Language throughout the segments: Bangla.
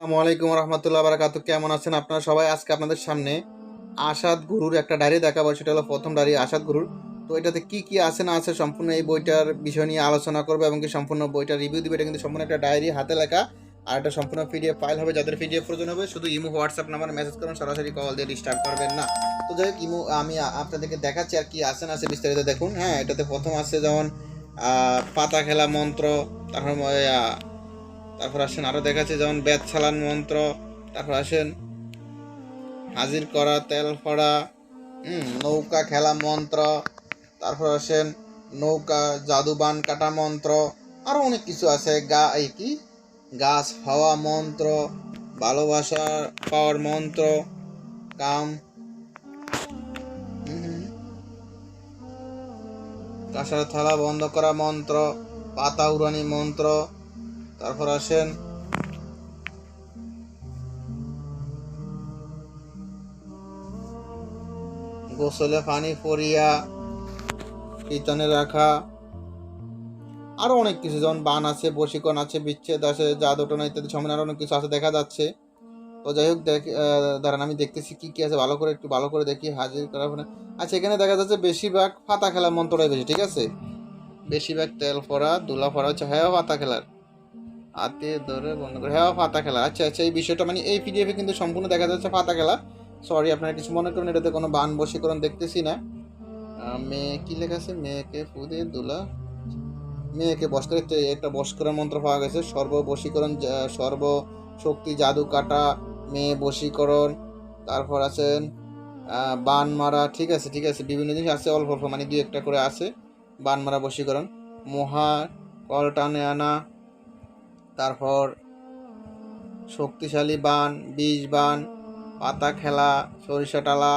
আসসালামু আলাইকুম রহমতুল্লাহ বারাকাত কেমন আছেন আপনারা সবাই? আজকে আপনাদের সামনে আসাদ গুরুর একটা ডায়েরি দেখাবো। সেটা হলো প্রথম ডায়েরি আসাদ গুরুর। তো এটাতে কি কি আছে, না আছে সম্পূর্ণ এই বইটার বিষয় নিয়ে আলোচনা করবে এবং কি সম্পূর্ণ বইটার রিভিউ দিবে। এটা কিন্তু সম্পূর্ণ একটা ডায়েরি হাতে লেখা। আর একটা সম্পূর্ণ পিডিএফ ফাইল হবে। যাদের পিডিএফ প্রয়োজন হবে, শুধু ইমো হোয়াটসঅ্যাপ নাম্বার মেসেজ করুন। সরাসরি কল দিয়ে ডিস্টার্ব করবেন না। তো যাই হোক, ইমো, আমি আপনাদেরকে দেখাচ্ছি আর কি আছে, না আছে বিস্তারিত দেখুন। হ্যাঁ এটাতে প্রথম আছে যেমন পাতা খেলা মন্ত্র, তারপর তারপর আসেন, আরও দেখাচ্ছে যেমন বেদ ছালান মন্ত্র, তারপর আসেন, হাজির করা, তেল ফড়া নৌকা খেলা মন্ত্র, তারপর আসেন, নৌকা জাদুবান কাটা মন্ত্র, আরও অনেক কিছু আছে, গা, এই কি? গাছ হওয়া মন্ত্র, ভালোবাসা পাওয়ার মন্ত্র, কাম কাঁসার থালা বন্ধ করা মন্ত্র, পাতা উড়ানি মন্ত্র তারপর আসেন। গোসলে পানি পরিয়া কীর্তনে রাখা। আরও অনেক কিছু, যেমন বান আছে, বশীকরণ আছে, বিচ্ছেদ আছে জাদুটনা ইত্যাদি সমান আরও অনেক কিছু আছে, দেখা যাচ্ছে। তো যাই হোক, দেখ দাঁড়ান, আমি দেখতেছি কি কি আছে, ভালো করে, একটু ভালো করে দেখি, হাজির করা মানে আচ্ছা এখানে দেখা যাচ্ছে বেশিরভাগ পাতা খেলা মন্ত্রটাই বেশি, ঠিক আছে? বেশিরভাগ তেল পড়া দুলা পড়া হচ্ছে হ্যাঁ পাতা খেলার। হাতে ধরে বন্ধ করে। হ্যাঁ পাতা খেলা। আচ্ছা আচ্ছা এই বিষয়টা মানে এই পিডিএফে কিন্তু সম্পূর্ণ দেখা যাচ্ছে পাতা খেলা। সরি আপনারা কিছু মনে করুন, এটাতে কোনো বান বশীকরণ দেখতেছি না। মেয়ে কি লেখা আছে? মেয়েকে ফুদে দুলা। মেয়েকে বস করে একটা বস করার মন্ত্র পাওয়া গেছে। সর্ব বশীকরণ সর্ব শক্তি, জাদু, কাটা, মেয়ে বশীকরণ। তারপর আছেন বান মারা, ঠিক আছে ঠিক আছে, বিভিন্ন জিনিস আছে, অল্প অল্প মানে দু একটা করে আছে। বান মারা বশীকরণ। মহা কল টানে আনা তারপর শক্তিশালী বান বীজ বান, পাতা খেলা, সরিষা টালা,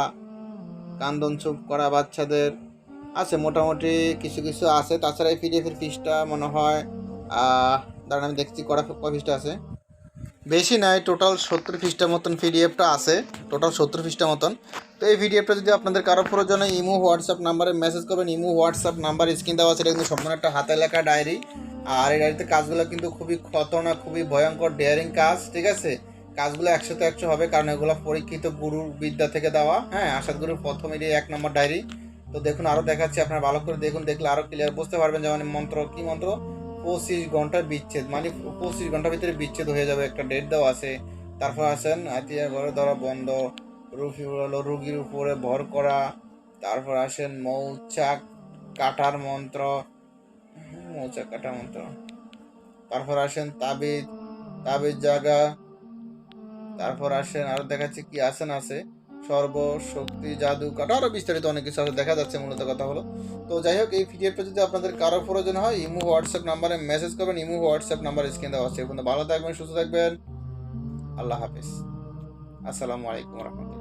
কান্দন চুপ করা বাচ্চাদের আছে, মোটামুটি কিছু কিছু আছে। তাছাড়া এই পিডিএফের ফিসটা মনে হয় দাঁড়ান আমি দেখছি কয় ফিসটা আছে। বেশি নাই টোটাল সত্তর ফিসটার মতন পিডিএফটা আছে টোটাল সত্তর ফিসটা মতন। তো এই পিডিএফটা যদি আপনাদের কারও প্রয়োজনে, ইমো, হোয়াটসঅ্যাপ নাম্বারে মেসেজ করবেন, ইমো, হোয়াটসঅ্যাপ নাম্বার স্ক্রিন দেওয়া আছে কিন্তু সম্পূর্ণ একটা হাতে লেখা ডায়েরি আর এই ডায়েরিতে কাজগুলো কিন্তু খুবই খতরনাক, খুবই ভয়ঙ্কর ডেয়ারিং কাজ, ঠিক আছে? কাজগুলো একশোতে একশো হবে কারণ এগুলো পরীক্ষিত গুরুর বিদ্যা থেকে দেওয়া হ্যাঁ? আশাদ গুরুর প্রথম এটি এক নম্বর ডায়েরি তো দেখুন আরও দেখাচ্ছি, আপনারা ভালো করে দেখুন, দেখলে আরও ক্লিয়ার বুঝতে পারবেন যেমন মন্ত্র, কি মন্ত্র? পঁচিশ ঘণ্টার বিচ্ছেদ মানে পঁচিশ ঘণ্টার ভিতরে বিচ্ছেদ হয়ে যাবে, একটা ডেট দেওয়া আছে। তারপর আছেন, আতিয়া ঘরে ধরা বন্ধ, রুফি হলো রুগীর উপরে ভর করা। তারপর আসেন মৌচাক কাটার মন্ত্র মৌচাক কাটার মন্ত্র তারপর আসেন তাবিজ তাবিজ জাগা তারপর আসেন, আরও দেখাচ্ছি কি আসেন আছে। সর্বশক্তি জাদু কাটা আরও বিস্তারিত অনেক কিছু আছে, দেখা যাচ্ছে মূলত কথা হলো। তো যাই হোক, এই পিডিএফটা যদি আপনাদের কারও প্রয়োজন হয়, ইমো, হোয়াটসঅ্যাপ নাম্বারে মেসেজ করবেন, ইমো, হোয়াটসঅ্যাপ নাম্বার স্ক্রিন দেওয়া আছে। ভালো থাকবেন, সুস্থ থাকবেন। আল্লাহ হাফিজ। আসসালামু আলাইকুম রহমতুল্লাহ।